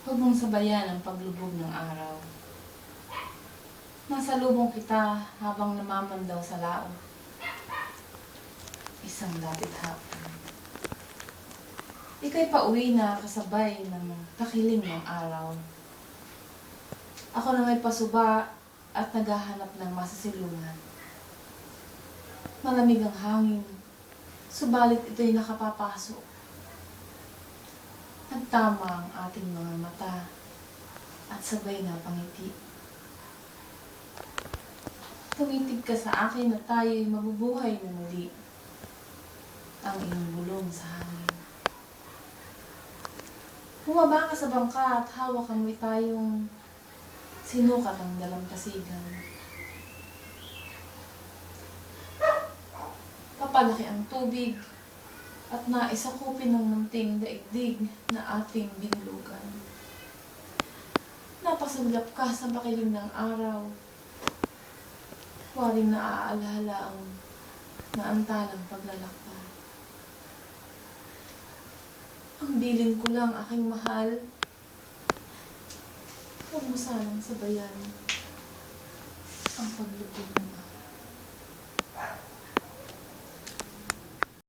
Huwag mong sabayan ang paglubog ng araw. Nasa lubong kita habang namamandaw sa lao. Isang lapit hapon. Ika'y pauwi na kasabay ng takiling ng araw. Ako na may pasuba at naghahanap ng masasilungan. Malamig ang hangin, subalit ito'y nakapapasok. Nagtama ang ating mga mata at sabay na pangiti. Tumitig ka sa akin na tayo'y mabubuhay na muli. Ang iyong bulong sa hangin. Bumaba ka sa bangka at hawak amoy tayong sinukat ang dalampasigan. Papalaki ang tubig at naisakupin ng munting daigdig na ating binulugan. Napasulap ka sa bakiling ng araw. Waring naaalala ang naantalang paglalakbay. Ang bilin ko lang, aking mahal. Huwag mo sanang sabayan ang paglubog.